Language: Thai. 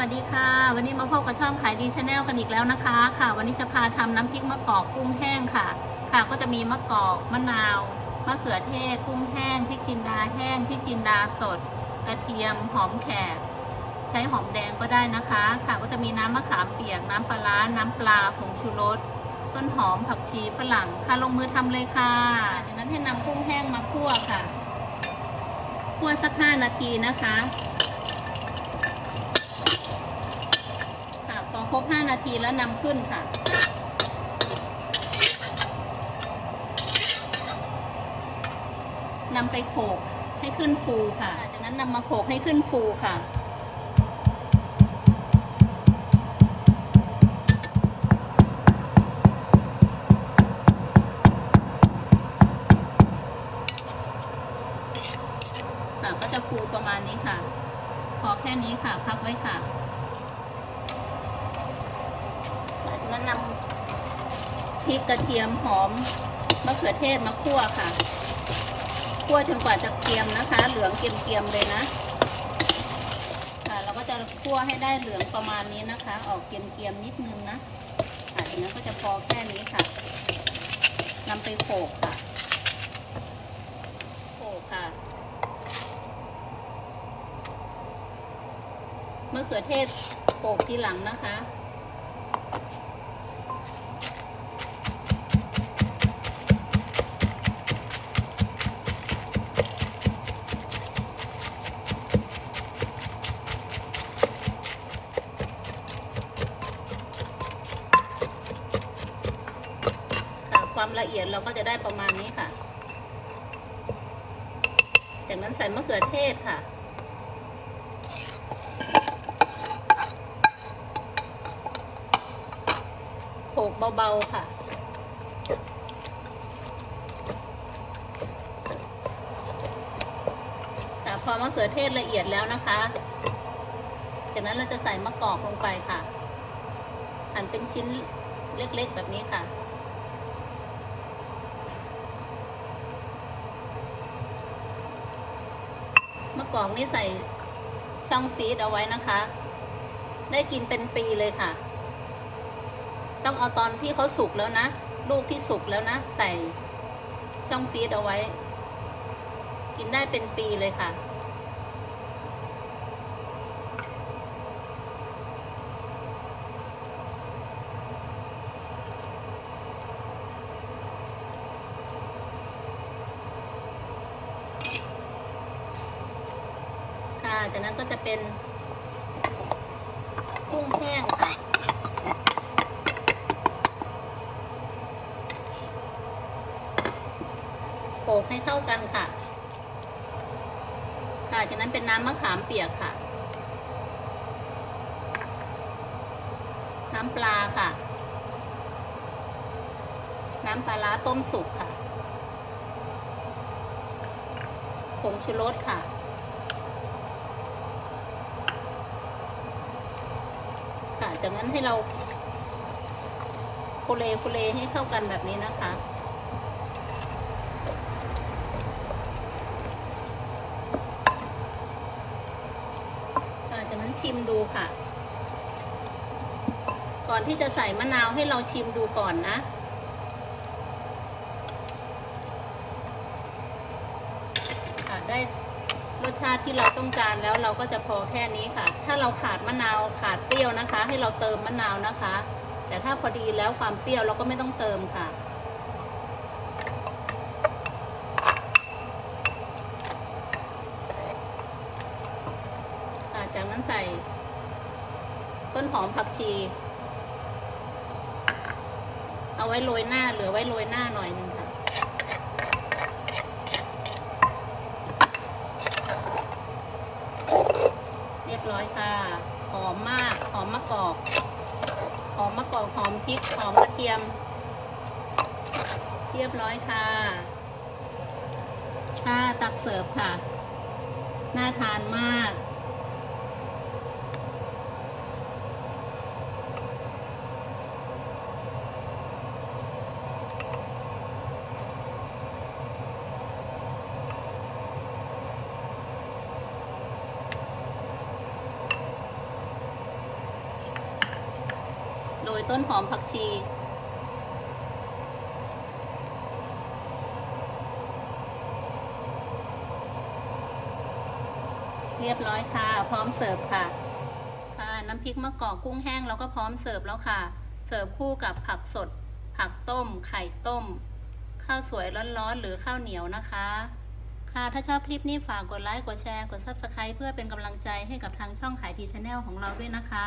วัสดีค่ะ วันนี้มาพบกับช่องขายดีชาแนลกันอีกแล้วนะคะ ค่ะ วันนี้จะพาทำน้ำพริกมะกอกกุ้งแห้งค่ะ ค่ะก็จะมีมะกอกมะนาวมะเขือเทศกุ้งแห้งพริกจินดาแห้งพริกจินดาสด กระเทียมหอมแขก ใช้หอมแดงก็ได้นะคะ ค่ะก็จะมีน้ำมะขามเปียกน้ำปลาร้าน้ำปลาผงชูรสต้นหอมผักชีฝรั่งค่ะลงมือทำเลยค่ะจากนั้นให้นำกุ้งแห้งมาคั่วค่ะคั่วสักห้านาทีนะคะ ครบ 5 นาทีแล้วนำขึ้นค่ะนำไปโขลกให้ขึ้นฟูค่ะ จากนั้นนำมาโขลกให้ขึ้นฟูค่ะ ค่ะก็จะฟูประมาณนี้ค่ะ พอแค่นี้ค่ะ พักไว้ค่ะ จาก นั้นำพริกกระเทียมหอมมะเขือเทศมาคั่วค่ะ คั่วจนกว่าจะเกรียมนะคะ เหลืองเกรียมๆเลยนะค่ะเราก็จะคั่วให้ได้เหลืองประมาณนี้นะคะ ออกเกรียมๆนิดนึงนะค่ะจากนั้นก็จะพอแค่นี้ค่ะนำไปโขลกค่ะโขลกค่ะมะเขือเทศโขลกทีหลังนะคะ ความละเอียดเราก็จะได้ประมาณนี้ค่ะ จากนั้นใส่มะเขือเทศค่ะ โขกเบาๆค่ะพอมะเขือเทศละเอียดแล้วนะคะ จากนั้นเราจะใส่มะกอกลงไปค่ะ หั่นเป็นชิ้นเล็กๆแบบนี้ค่ะ กล่องนี่ใส่ช่องฟีดเอาไว้นะคะ ได้กินเป็นปีเลยค่ะ ต้องเอาตอนที่เขาสุกแล้วนะ ลูกที่สุกแล้วนะ ใส่ช่องฟีดเอาไว้ กินได้เป็นปีเลยค่ะ จากนั้นก็จะเป็นกุ้งแห้งค่ะโขลกให้เข้ากันค่ะ ค่ะจากนั้นเป็นน้ำมะขามเปียกค่ะ น้ำปลาค่ะ น้ำปลาร้าต้มสุกค่ะผงชูรสค่ะ ค่ะ จากนั้นให้เราโคเลโคเลให้เข้ากันแบบนี้นะคะจากนั้นชิมดูค่ะ ก่อนที่จะใส่มะนาวให้เราชิมดูก่อนนะค่ะได้ สชาติที่เราต้องการแล้วเราก็จะพอแค่นี้ค่ะ ถ้าเราขาดมะนาวขาดเปรี้ยวนะคะ ให้เราเติมมะนาวนะคะ แต่ถ้าพอดีแล้วความเปรี้ยวเราก็ไม่ต้องเติมค่ะจากนั้นใส่ต้นหอมผักชี เอาไว้โรยหน้าเหลือไว้โรยหน้าหน่อยนึงค่ะ เรีย บร้อยค่ะหอมมากหอมมะกอกหอมมะกอกหอมพริกหอมกระเทียม เรียบร้อยค่ะค่ะตักเสิร์ฟค่ะ น่าทานมาก รยต้นหอมผักชี เรียบร้อยค่ะ พร้อมเสิร์ฟค่ะค่ะน้ำพริกมะกอกกุ้งแห้งเราก็พร้อมเสิร์ฟแล้วค่ะ เสิร์ฟคู่กับผักสด ผักต้ม ไข่ต้ม ข้าวสวยร้อนๆหรือข้าวเหนียวนะคะค่ะ ถ้าชอบคลิปนี้ฝากกดไลค์ กดแชร์ กด Subscribe เพื่อเป็นกำลังใจให้กับทางช่องขายทีชาแนลของเราด้วยนะคะ